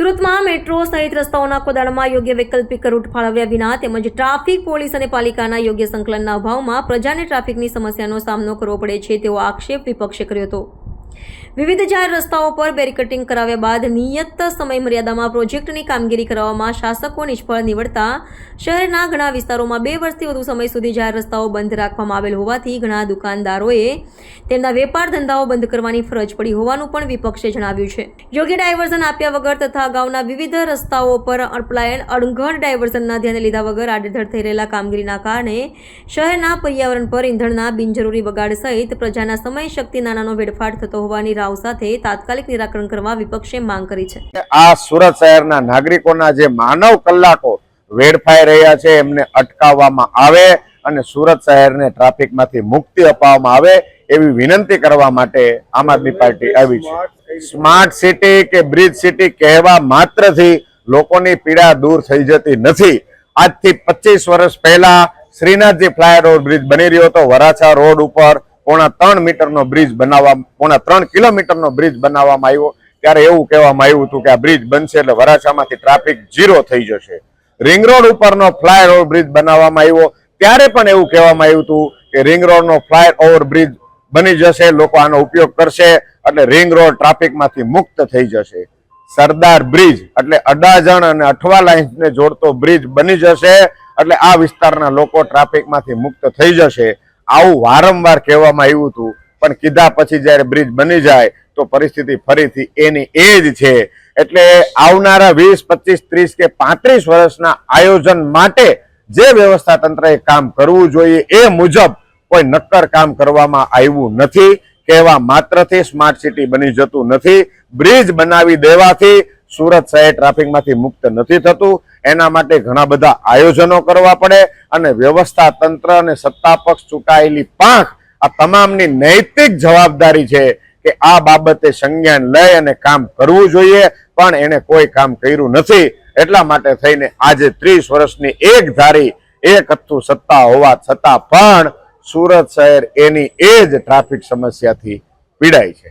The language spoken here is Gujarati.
સુરતમાં મેટ્રો સહિત રસ્તાઓના ખોદાણમાં યોગ્ય વૈકલ્પિક રૂટ ફાળવ્યા વિના તેમજ ટ્રાફિક પોલીસ અને પાલિકાના યોગ્ય સંકલનના અભાવમાં પ્રજાને ટ્રાફિકની સમસ્યાનો સામનો કરવો પડે છે તેવો આક્ષેપ વિપક્ષે કર્યો હતો. વિવિધ જાહેર રસ્તાઓ પર બેરિકટિંગ કરાવ્યા બાદ નિયત સમયમર્યાદામાં પ્રોજેક્ટની કામગીરી કરાવવામાં શાસકો નિષ્ફળ નીવડતા શહેરના ઘણા વિસ્તારોમાં બે વર્ષથી વધુ સમય સુધી જાહેર રસ્તાઓ બંધ રાખવામાં આવેલ હોવાથી ઘણા દુકાનદારોએ તેમના વેપાર ધંધાઓ બંધ કરવાની ફરજ પડી હોવાનું પણ વિપક્ષે જણાવ્યું છે. યોગ્ય ડાયવર્ઝન આપ્યા વગર તથા અગાઉના વિવિધ રસ્તાઓ પર અપ્લાયન અણઘડ ડાયવર્ઝનના ધ્યાને લીધા વગર આડેધડ થઈ રહેલા કામગીરીના કારણે શહેરના પર્યાવરણ પર ઇંધણના બિનજરૂરી બગાડ સહિત પ્રજાના સમય શક્તિ નાનાનો વેડફાટ થતો હોવાની રાવ સાથે તાત્કાલિક નિરાકરણ કરવા વિપક્ષે માંગ કરી છે. આ સુરત શહેરના નાગરિકોના જે માનવ કલાકો વેડફાઈ રહ્યા છે, એમને અટકાવવામાં આવે અને સુરત શહેરને ટ્રાફિકમાંથી મુક્તિ અપાવવામાં આવે એવી વિનંતી કરવા માટે આમ આદમી પાર્ટી આવી છે. સ્માર્ટ સિટી કે બ્રિજ સિટી કહેવા માત્રથી લોકોની પીડા દૂર થઈ જતી નથી. આજથી પચીસ વર્ષ પહેલા શ્રીનાથજી ફ્લાયઓવર બ્રિજ બની રહ્યો હતો. વરાછા રોડ ઉપર પોણા ત્રણ મીટરનો બ્રિજ બનાવવા પોણા ત્રણ કિલોમીટરનો બ્રિજ બનાવવામાં આવ્યો. ત્યારે એવું કહેવામાં આવ્યું હતું કે આ બ્રિજ બનશે એટલે વરાછામાંથી ટ્રાફિક ઝીરો થઈ જશે. રિંગ રોડ ઉપરનો ફ્લાય ઓવર બ્રિજ બનાવવામાં આવ્યો. ત્યારે પણ એવું કહેવામાં આવ્યું હતું કે રિંગ રોડનો ફ્લાય ઓવર બ્રિજ બની જશે, લોકો આનો ઉપયોગ કરશે, એટલે રિંગ રોડ ટ્રાફિકમાંથી મુક્ત થઈ જશે. સરદાર બ્રિજ, એટલે અડાજણ અને અઠવા લાઇન્સને જોડતો બ્રિજ બની જશે, એટલે આ વિસ્તારના લોકો ટ્રાફિકમાંથી મુક્ત થઈ જશે. આવું વારંવાર કહેવામાં આવ્યું હતું, પણ કીધા પછી જ્યારે બ્રિજ બની જાય, તો પરિસ્થિતિ ફરીથી એની એ જ છે. એટલે આવનારા વીસ, પચીસ, ત્રીસ કે પાંત્રીસ વર્ષના આયોજન માટે જે વ્યવસ્થા તંત્રએ કામ કરવું જોઈએ એ મુજબ કોઈ નક્કર કામ કરવામાં આવ્યું નથી. કહેવા માત્રથી સ્માર્ટ સિટી બની જતું નથી. બ્રિજ બનાવી દેવાથી સુરત શહેર ટ્રાફિકમાંથી મુક્ત નથી થતું. એના માટે ઘણા બધા આયોજનો કરવા પડે અને વ્યવસ્થા તંત્ર અને સત્તા પક્ષ ચૂંટાયેલી પાંખ આ તમામની નૈતિક જવાબદારી છે કે આ બાબતે સંજ્ઞાન લઈ અને કામ કરવું જોઈએ, પણ એને કોઈ કામ કર્યું નથી. એટલા માટે થઈને આજે ત્રીસ વર્ષની એક ધારી, એક હથ્થું સત્તા હોવા છતાં પણ સુરત શહેર એની એ જ ટ્રાફિક સમસ્યાથી પીડાય છે.